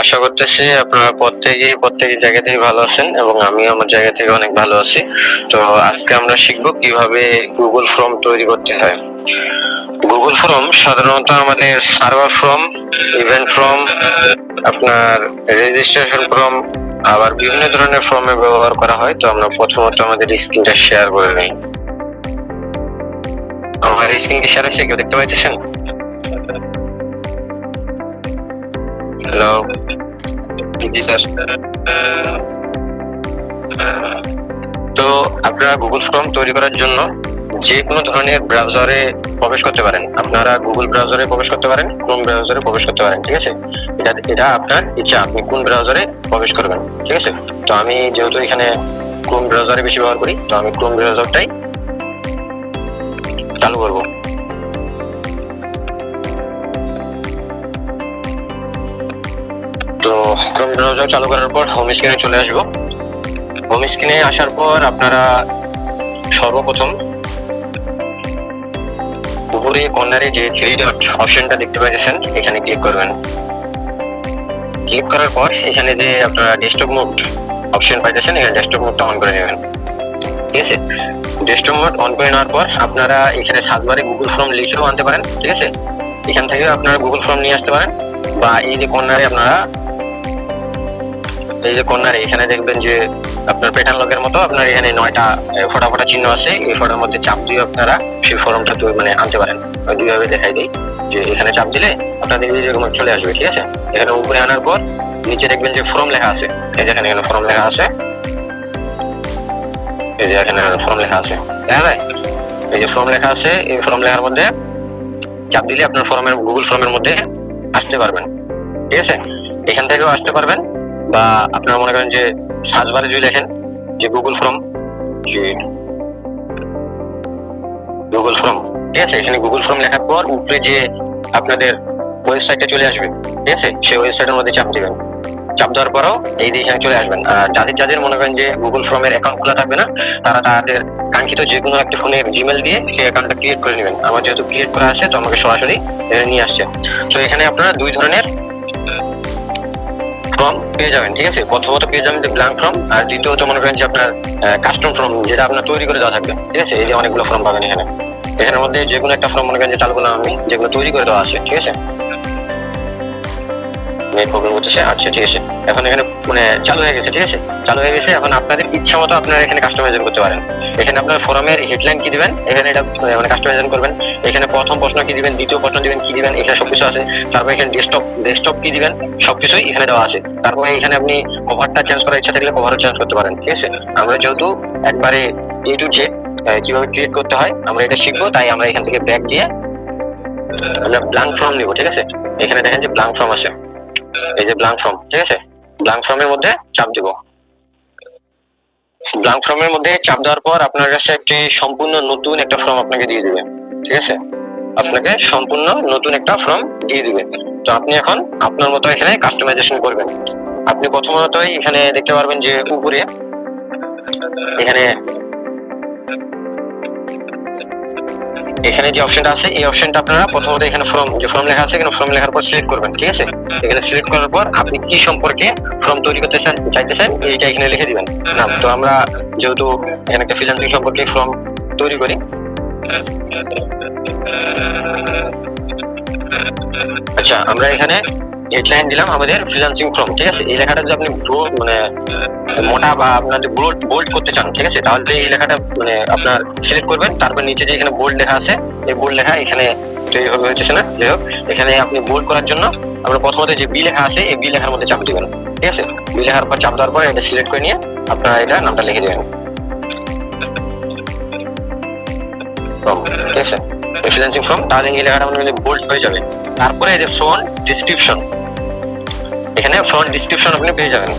আশা করতেছি আপনারা প্রত্যেকে প্রত্যেক জায়গা থেকে ভালো আছেন এবং আমিও আমার জায়গা থেকে অনেক ভালো আছি। তো আজকে আমরা শিখব কীভাবে গুগল ফর্ম তৈরি করতে হয়। গুগল ফর্ম সাধারণত আমাদের সার্ভার ফর্ম ইভেন্ট ফর্ম আপনার রেজিস্ট্রেশন ফর্ম আবার বিভিন্ন ধরনের ফর্মে ব্যবহার করা হয়। তো আমরা প্রথমত আমাদের স্ক্রিনটা শেয়ার করে নিই। আমার স্ক্রিন কি শেয়ার হচ্ছে কেউ দেখতে পাইতেছেন? হ্যালো জি স্যার তো আপনারা গুগল ফর্ম তৈরি করার জন্য যে কোনো ধরনের ব্রাউজারে প্রবেশ করতে পারেন। আপনারা গুগল ব্রাউজারে প্রবেশ করতে পারেন ক্রোম ব্রাউজারে প্রবেশ করতে পারেন, ঠিক আছে? এটা এটা আপনার ইচ্ছা, আপনি কোন ব্রাউজারে প্রবেশ করবেন, ঠিক আছে? তো আমি যেহেতু এখানে ক্রোম ব্রাউজারে বেশি ব্যবহার করি, তো আমি ক্রোম ব্রাউজারটাই চালু করব। তো ক্রোম ব্রাউজার চালু করার পর হোম স্ক্রিনে চলে আসব। হোম স্ক্রিনে আসার পর আপনারা সর্বপ্রথম উপরে কর্নারে যে থ্রি ডট অপশনটা দেখতে পাচ্ছেন এখানে ক্লিক করবেন। ক্লিক করার পর এখানে যে আপনারা ডেস্কটপ মোড অপশন পাইতেছেন, এখানে ডেস্কটপ মোডটা অন করে নেবেন। ঠিক আছে? ডেস্কটপ মোড অন করে নেওয়ার পর আপনারা এখানে সার্চ গুগল ফর্ম লিখেও আনতে পারেন, ঠিক আছে? এখান থেকে আপনারা গুগল ফর্ম নিয়ে আসতে পারেন, বা এই যে কর্নারে আপনারা এই যে কর্নারে এখানে দেখবেন যে আপনার পেটান লগের মতো আপনার এখানে নয়টা ফোটা ফোটা চিহ্ন আছে। এই ফোটার মধ্যে চাপ দিয়ে আপনারা সেই ফর্মটা মানে আনতে পারেন। দুইভাবে দেখাই দিই। যে এখানে চাপ দিলে আপনাদের এই যেরকম চলে আসবে, ঠিক আছে? এখানে উপরে আনার পর নিচে দেখবেন যে ফর্ম লেখা আছে। এই যে এখানে এখানে ফর্ম লেখা আছে। এই যে এখানে ফর্ম লেখা আছে। দেখা যায়? এই যে ফর্ম লেখা আছে, এই ফর্ম লেখার মধ্যে চাপ দিলে আপনার ফর্মের গুগল ফর্মের মধ্যে আসতে পারবেন। ঠিক আছে? এখান থেকেও আসতে পারবেন। বা আপনারা মনে করেন যে সার্চ বারে যদি লেখেন যে গুগল ফর্ম গুগল ফর্ম ঠিক আছে? এখানে গুগল ফর্ম লেখার পর উপরে যে আপনাদের ওয়েবসাইটে চলে আসবে, ঠিক আছে? সেই ওয়েবসাইটের মধ্যে চাপ দেবেন। চাপ দেওয়ার পরেও এই এখানে চলে আসবেন। আর যাদের যাদের মনে করেন যে গুগল ফর্মের অ্যাকাউন্ট খোলা থাকবে না, তারা তাদের কাঙ্ক্ষিত যে কোনো একটা ফোনে জিমেল দিয়ে সেই অ্যাকাউন্টটা ক্রিয়েট করে নেবেন। আমার যেহেতু ক্রিয়েট করা আছে, তো আমাকে সরাসরি নিয়ে আসছে। তো এখানে আপনারা দুই ধরনের ফর্ম পেয়ে যাবেন, ঠিক আছে? প্রথমত পেয়ে যাবেন ব্ল্যাঙ্ক ফর্ম আর দ্বিতীয়ত মনে করেন যে আপনার কাস্টম ফর্ম যেটা আপনার তৈরি করে দেওয়া থাকবে, ঠিক আছে? এই যে অনেকগুলো ফর্ম পাবেন এখানে। এখানের মধ্যে যে কোনো একটা ফর্ম মনে করেন যে চালু করলাম আমি যেগুলো তৈরি করে দেওয়া আছে, ঠিক আছে? ঠিক আছে? এখন এখানে মানে চালু হয়ে গেছে, ঠিক আছে? চালু হয়ে গেছে, এখন আপনাদের ইচ্ছা মতো আপনারা এখানে কাস্টমাইজেশন করতে পারেন। এখানে আপনার ফোরামের হেডলাইন কি দিবেন? এখানে এটা মানে কাস্টমাইজেশন করবেন। এখানে প্রথম প্রশ্ন কি দিবেন? দ্বিতীয় প্রশ্ন দিবেন, কি দিবেন? এখানে সবকিছু আছে। তারপর এখানে ডেস্কটপ ডেস্কটপ কি দিবেন? সবকিছুই এখানে দেওয়া আছে। তারপরে এখানে আপনি কভারটা চেঞ্জ করার ইচ্ছা থাকলে কভারও চেঞ্জ করতে পারেন, ঠিক আছে? আমরা যেহেতু একবারে এ টু জেড কীভাবে ক্রিয়েট করতে হয়, আমরা এটা শিখব, তাই আমরা এখান থেকে ব্যাক দিয়ে আমরা ব্ল্যাঙ্ক ফর্ম নিব, ঠিক আছে? এখানে দেখেন যে ব্ল্যাঙ্ক ফর্ম আছে। এই যে ব্ল্যাঙ্ক ফর্ম ঠিক আছে? ব্ল্যাঙ্ক ফর্মের মধ্যে চাপ দিব। ব্ল্যাঙ্ক ফর্মের মধ্যে চাপ দেওয়ার পর আপনার কাছে একটি সম্পূর্ণ নতুন একটা ফর্ম আপনাকে দিয়ে দিবে, ঠিক আছে? আপনাকে সম্পূর্ণ নতুন একটা ফর্ম দিয়ে দিবে। তো আপনি এখন আপনার মতো এখানে কাস্টমাইজেশন করবেন। আপনি প্রথমতই এখানে দেখতে পারবেন যে উপরে এখানে এখানে যে অপশনটা আছে, এই অপশনটা আপনারা প্রথমত এখানে ফর্ম যে ফর্ম লেখা আছে, এখানে ফর্ম লেখার পর সিলেক্ট করবেন, ঠিক আছে? এখানে সিলেক্ট করার পর আপনি কি সম্পর্কে ফর্ম তৈরি করতে চান চাইতেছেন এইটা এখানে লিখে দিবেন। নাম, তো আমরা যেহেতু এখানে একটা ফ্রিল্যান্সিং সম্পর্কে ফর্ম তৈরি করি। আচ্ছা আমরা এখানে হেডলাইন দিলাম আমাদের ফ্রিল্যান্সিং ফর্ম ঠিক আছে? এই লেখাটা যদি আপনি মানে মোটা বা আপনার যদি বোল্ড বোল্ড করতে চান, ঠিক আছে? তাহলে এই লেখাটা মানে আপনার সিলেক্ট করবেন। তারপর নিচে যে এখানে বোল্ড লেখা আছে, এই বোল্ড লেখা এখানে এইভাবে হচ্ছে না। যাই হোক, এখানে আপনি বোল্ড করার জন্য আমরা প্রথমত যে বি লেখা আছে, এই বি লেখার মধ্যে চাপ দিবেন, ঠিক আছে? বি লেখার পর চাপ দেওয়ার পর এটা সিলেক্ট করে নিয়ে আপনারা এটা নামটা লিখে দেবেন। ঠিক আছে? ফ্রিল্যান্সিং ফর্ম তাহলে এই লেখাটা মানে বোল্ড হয়ে যাবে। তারপরে এই যে ফ্রন্ট ডিসক্রিপশন এখানে ফ্রন্ট ডিসক্রিপশন আপনি পেয়ে যাবেন।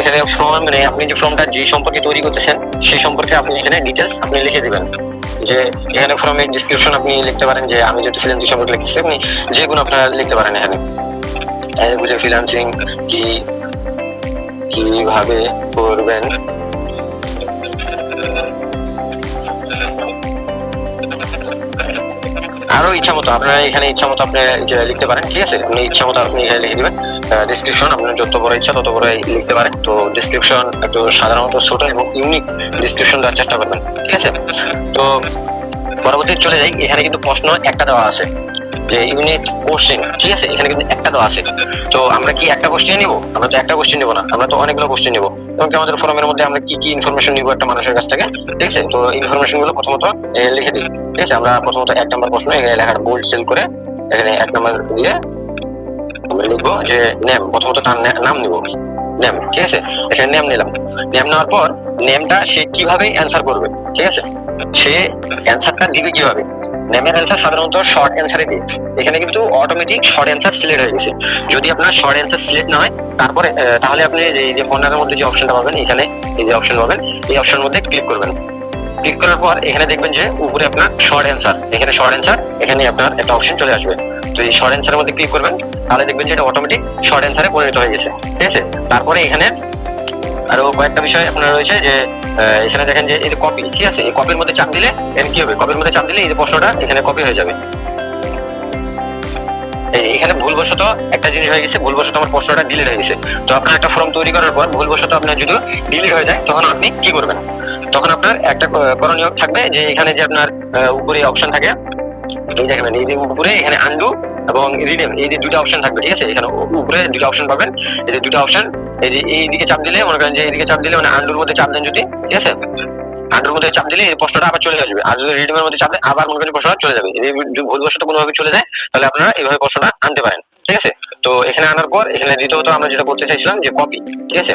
এখানে ফর্ম মানে আপনি যে ফর্মটা যে সম্পর্কে তৈরি করতেছেন, সেই সম্পর্কে আপনি এখানে ডিটেলস আপনি লিখে দিবেন। যে এখানে ফর্মের ডিসক্রিপশন আপনি লিখতে পারেন যে আমি যেহেতু ফ্রিল্যান্সিং সম্পর্কে লিখতেছি, আপনি যে কোনো আপনারা লিখতে পারেন এখানে। বুঝে ফ্রিল্যান্সিং কি, কীভাবে করবেন? আরও ইচ্ছা মতো, আপনারা এখানে ইচ্ছা মতো আপনি লিখতে পারেন, ঠিক আছে? আপনি ইচ্ছা মতো আপনি এখানে লিখে দিবেন। ডিসক্রিপশন আপনার যত বড় ইচ্ছা, তত বড় লিখতে পারেন। তো ডিসক্রিপশন একটু সাধারণত ছোট এবং ইউনিক ডিসক্রিপশন দেওয়ার চেষ্টা করবেন। ঠিক আছে? তো পরবর্তী চলে যাই। এখানে কিন্তু প্রশ্ন একটা দেওয়া আছে, যে ইউনিট কোশ্চেন ঠিক আছে? এখানে কিন্তু একটা দেওয়া আছে। তো আমরা কি একটা কোশ্চেন নিব? আমরা তো একটা কোশ্চেন নিব না। আমরা তো অনেকগুলো কোশ্চেন নিব। এবং আমাদের ফর্মের মধ্যে আমরা কি কি ইনফরমেশন নিব একটা মানুষের কাছ থেকে? ঠিক আছে? তো ইনফরমেশনগুলো প্রথমত লিখে দিই। ঠিক আছে? আমরা প্রথমত এক নম্বর প্রশ্ন, এখানে লেখাটা বোল্ড সেল করে, এখানে এক নম্বর দিয়ে লিখব যে নেম প্রথমত তার নাম নিব। নেম ঠিক আছে? এখানে নেম নিলাম। নেম নেওয়ার পর নেমটা সে কীভাবে অ্যান্সার করবে, ঠিক আছে? সে অ্যান্সারটা দিবে কীভাবে? নেমের অ্যান্সার সাধারণত শর্ট অ্যান্সারে দিই এখানে কিন্তু অটোমেটিক শর্ট অ্যান্সার সিলেক্ট হয়ে গেছে। যদি আপনার শর্ট অ্যান্সার সিলেক্ট না হয়, তারপরে তাহলে আপনি এই যে কর্নারের মধ্যে যে অপশনটা পাবেন, এখানে এই যে অপশন পাবেন, এই অপশনের মধ্যে ক্লিক করবেন। ক্লিক করার পর এখানে দেখবেন যে উপরে আপনার শর্ট অ্যান্সার এখানে শর্ট অ্যান্সার এখানে আপনার একটা অপশন চলে আসবে। তো এই শর্ট অ্যান্সারের মধ্যে ক্লিক করবেন। তাহলে দেখবেন যে এটা অটোমেটিক শর্ট অ্যান্সারে পরিণত হয়ে গেছে। ঠিক আছে? তারপরে এখানে আরও কয়েকটা বিষয় আপনার রয়েছে যে এখানে দেখেন যে এই কপি ঠিক আছে? এই কপির মধ্যে চাপ দিলে এখানে কি হবে? কপির মধ্যে চাপ দিলে এই প্রশ্নটা এখানে কপি হয়ে যাবে। এখানে ভুলবশত একটা জিনিস হয়ে গেছে, ভুলবশত আমার প্রশ্নটা ডিলিট হয়ে গেছে। তো আপনার একটা ফর্ম তৈরি করার পর ভুলবশত আপনার যদি ডিলিট হয়ে যায়, তখন আপনি কি করবেন? তখন আপনার একটা করণীয় থাকবে যে, এখানে যে আপনার উপরে অপশন থাকে, এই দেখবেন এই উপরে এখানে আন্ডু এবং রিডেম এই যে দুটো অপশন থাকবে, ঠিক আছে? এখানে উপরে দুটো অপশন পাবেন। এই যে দুটো অপশন এই যে এই দিকে চাপ দিলে, মনে করেন যে এইদিকে চাপ দিলে মানে আন্ডুর মধ্যে চাপ দেন যদি, ঠিক আছে? আন্ডুর মধ্যে চাপ দিলে, এই প্রশ্নটা আবার চলে আসবে। আর যদি রিডেমের মধ্যে চাপ দেন, আবার মনে করেন প্রশ্নটা চলে যাবে। যদি ভুলবশত কোনোভাবে চলে যায়, তাহলে আপনারা এইভাবে প্রশ্নটা আনতে পারেন, ঠিক আছে? তো এখানে আনার পর, এখানে দ্বিতীয়ত আমরা যেটা করতে চাইছিলাম, যে কপি ঠিক আছে?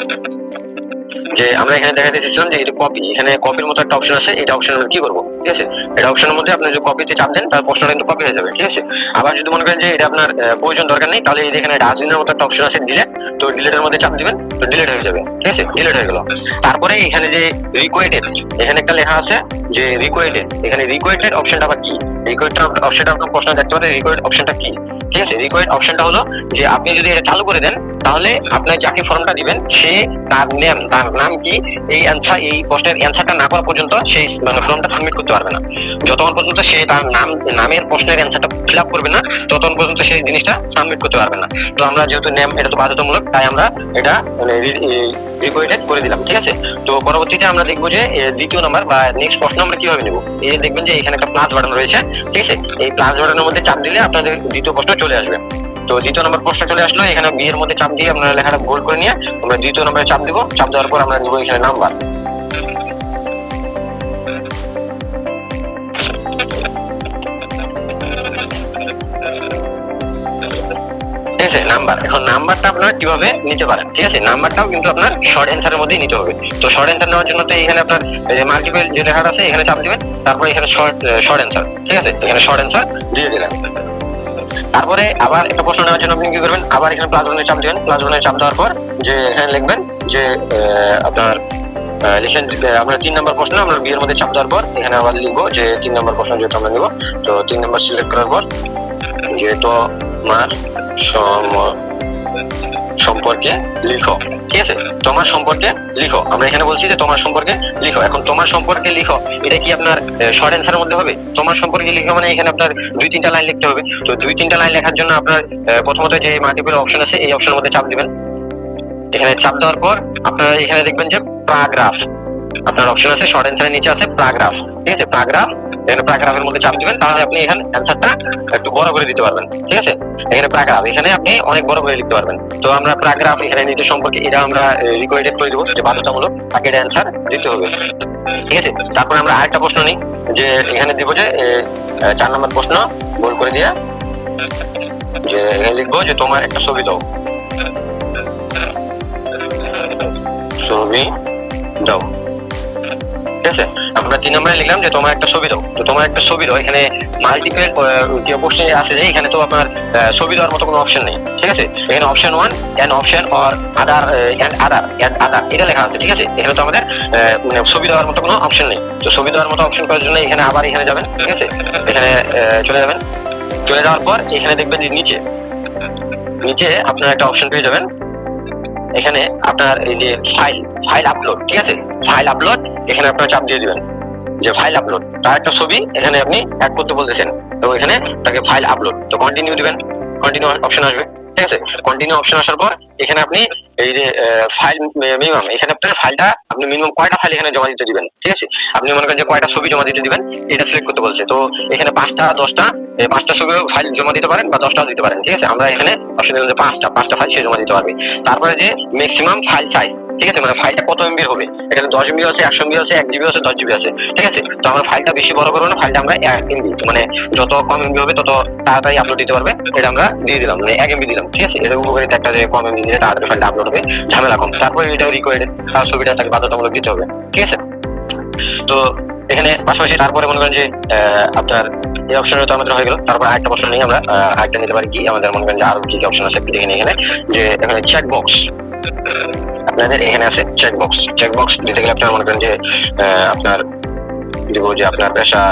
যে আমরা এখানে দেখাতে চাইছিলাম যে এটা কপি এখানে কপির মতো একটা অপশন আছে, এটা অপশন কি করব? ঠিক আছে? এটা অপশনের মধ্যে আপনি যদি কপিতে চাপ দেন, তাহলে প্রশ্নটা কিন্তু কপি হয়ে যাবে, ঠিক আছে? আবার যদি মনে করেন যে এটা আপনার প্রয়োজন দরকার নেই, তাহলে এখানে ডাস্টবিনের মতো একটা অপশন আছে ডিলেট তো ডিলেটের মধ্যে চাপ দিবেন, তো ডিলেট হয়ে যাবে, ঠিক আছে? ডিলেট হয়ে গেল। তারপরে এখানে যে রিকোয়েটেড এখানে একটা লেখা আছে যে রিকোয়েটেড এখানে রিকোয়েটেড অপশনটা আবার কি? রিকোয়েটেড অপশনটা আপনার প্রশ্ন দেখতে পারেন রিকোয়েড অপশনটা কি? ঠিক আছে রিকোয়েড অপশনটা হলো যে আপনি যদি এটা চালু করে দেন, তাহলে আপনার যাকে ফর্মটা দিবেন, সে তার নেম তার নাম কি, এই অ্যান্সার এই প্রশ্নের অ্যান্সারটা না করা পর্যন্ত সেই মানে ফর্মটা সাবমিট করতে পারবে না। যতক্ষণ পর্যন্ত সে তার নাম, নামের প্রশ্নের অ্যান্সারটা ফিল আপ করবে না, ততক্ষণ পর্যন্ত সেই জিনিসটা সাবমিট করতে পারবে না। তো আমরা যেহেতু নেম এটা তো বাধ্যতামূলক, তাই আমরা এটা মানে রিকোয়েটেড করে দিলাম, ঠিক আছে? তো পরবর্তীতে আমরা দেখব যে দ্বিতীয় নাম্বার বা নেক্সট প্রশ্ন আমরা কীভাবে নেব? এই দেখবেন যে এখানে একটা প্লাস বাটন রয়েছে, ঠিক আছে? এই প্লাস বাটনের মধ্যে চাপ দিলে আপনাদের দ্বিতীয় প্রশ্ন চলে আসবে। তো দ্বিতীয় নম্বর প্রশ্ন চলে আসলো, এখানে বি এর মধ্যে চাপ দিয়ে আপনারা লেখাটা গোল করে নিয়ে আমরা দ্বিতীয় নম্বরে চাপ দিব। চাপ দেওয়ার পর আমরা নিব এখানে নাম্বার। ঠিক আছে, নাম্বার। এখন নাম্বারটা আপনারা কীভাবে নিতে পারেন? ঠিক আছে, নাম্বারটাও কিন্তু আপনার শর্ট অ্যান্সারের মধ্যেই নিতে হবে। তো শর্ট অ্যান্সার নেওয়ার জন্য তো এখানে আপনার মাল্টিপল যে লেখাটা আছে, এখানে চাপ দিবেন, তারপরে এখানে শর্ট শর্ট অ্যান্সার ঠিক আছে, এখানে শর্ট অ্যান্সার দিয়ে দিলেন তারপরে আবার একটা প্রশ্ন নেওয়ার জন্য আপনি কি করবেন? আবার এখানে প্লাস ওয়ানে চাপ দেবেন। প্লাস ওয়ানে চাপ দেওয়ার পর যে এখানে লিখবেন যে আপনার লিখেন আমরা তিন নম্বর প্রশ্ন, আমরা বিয়ের মধ্যে চাপ দেওয়ার পর এখানে আবার লিখব যে তিন নম্বর প্রশ্ন যেহেতু আমরা নিব, তো তিন নম্বর সিলেক্ট করার পর যেহেতু তোমার সম- সম্পর্কে লিখো। ঠিক আছে? তোমার সম্পর্কে লিখো। আমরা এখানে বলছি যে তোমার সম্পর্কে লিখো। এখন তোমার সম্পর্কে লিখো, এটা কি আপনার শর্ট অ্যান্সারের মধ্যে হবে? তোমার সম্পর্কে লিখো মানে এখানে আপনার দুই, তিনটা লাইন লিখতে হবে। তো দুই, তিনটা লাইন লেখার জন্য আপনার প্রথমত যে মাল্টিপল অপশন আছে, এই অপশনের মধ্যে চাপ দিবেন। এখানে চাপ দেওয়ার পর আপনারা এখানে দেখবেন যে প্যারাগ্রাফ আপনার অপশন আছে শর্ট অ্যান্সারের নিচে আছে প্যারাগ্রাফ ঠিক আছে প্যারাগ্রাফ এখানে প্যারাগ্রাফের মধ্যে চাপ দিবেন, তাহলে আপনি এখানে অ্যান্সারটা একটু বড় করে দিতে পারবেন, ঠিক আছে? এখানে প্যারাগ্রাফ এখানে আপনি অনেক বড় করে লিখতে পারবেন। তো আমরা প্যারাগ্রাফ এখানে নিচে সম্পর্কে এটা আমরা রিকোয়েটেড করে দেবো যে বাধ্যতামূলক, তাকে অ্যান্সার দিতে হবে। ঠিক আছে? তারপরে আমরা আরেকটা প্রশ্ন নিই, যে এখানে দিব যে চার নম্বর প্রশ্ন গোল করে দিয়ে, যে লিখব যে তোমার একটা ছবি দাও। ছবি দাও। ঠিক আছে? আমরা তিন নম্বরে লিখলাম যে তোমার একটা ছবি দাও। তো তোমার একটা ছবি দাও, এখানে মাল্টিপল যে প্রশ্নে আছে যে এখানে তো আপনার ছবি দেওয়ার মতো কোনো অপশন নেই, ঠিক আছে? এখানে option one and option or other and other and other এটা লেখা আছে, ঠিক আছে? এখানে তো আমাদের ছবি দেওয়ার মতো কোনো অপশন নেই। তো ছবি দেওয়ার মতো অপশন করার জন্য এখানে আবার এখানে যাবেন, ঠিক আছে? এখানে চলে যাবেন। চলে যাওয়ার পর এখানে দেখবেন যে নিচে নিচে আপনার একটা অপশন পেয়ে যাবেন। এখানে আপনার এই যে ফাইল ফাইল আপলোড ঠিক আছে? ফাইল আপলোড এখানে আপনার চাপ দিয়ে দিবেন। যে ফাইল আপলোড তার একটা ছবি এখানে আপনি অ্যাড করতে বলতেছেন তো এখানে তাকে ফাইল আপলোড তো কন্টিনিউ দিবেন কন্টিনিউ অপশন আসবে, ঠিক আছে? কন্টিনিউ অপশন আসার পর এখানে আপনি এই যে ফাইল মিনিমাম এখানে আপনার ফাইলটা আপনি মিনিমাম কয়টা ফাইল এখানে জমা দিতে দিবেন, ঠিক আছে? আপনি মনে করেন যে কয়টা ছবি জমা দিতে দিবেন, এটা সিলেক্ট করতে বলছে, তো এখানে পাঁচটা, দশটা পাঁচটা ছবি ফাইল জমা দিতে পারেন বা দশটাও দিতে পারেন, ঠিক আছে? আমরা এখানে অপশন দিলাম যে পাঁচটা পাঁচটা ফাইল সে জমা দিতে পারবে। তারপরে যে ম্যাক্সিমাম ফাইল সাইজ ঠিক আছে? মানে ফাইলটা কত এমবির হবে? এখানে দশ এমবি আছে, একশো এমবি আছে, এক জিবি আছে, দশ জিবি আছে। ঠিক আছে? তো আমরা ফাইলটা বেশি বড় করব না ফাইলটা আমরা এক এমবি মানে যত কম এমবি হবে, তত তাড়াতাড়ি আপলোড দিতে পারবে। এটা আমরা দিয়ে দিলাম মানে এক এমবি দিলাম, ঠিক আছে? এটা উপকারিতা একটা যে কম এমবি দিলে তাড়াতাড়ি ফাইলটা আপলোড হবে, ঝামেলা কম। তারপরে এটা রিকোয়ার্ড তার ছবিটা তাকে বাধ্যতামূলক দিতে হবে, ঠিক আছে? তো এখানে পাশাপাশি তারপরে মনে করেন যে আপনার এই অপশনটা তো আমাদের হয়ে গেল। তারপর আরেকটা অপশন নিয়ে আমরা আরেকটা নিতে পারি কি? আমাদের মনে করেন যে আরও কি অপশন আছে দেখে এখানে। যে এখানে চেক বক্স আপনাদের এখানে আছে চেক বক্স চেক বক্স দিতে গেলে আপনার মনে করেন যে আপনার দিব যে আপনার পেশা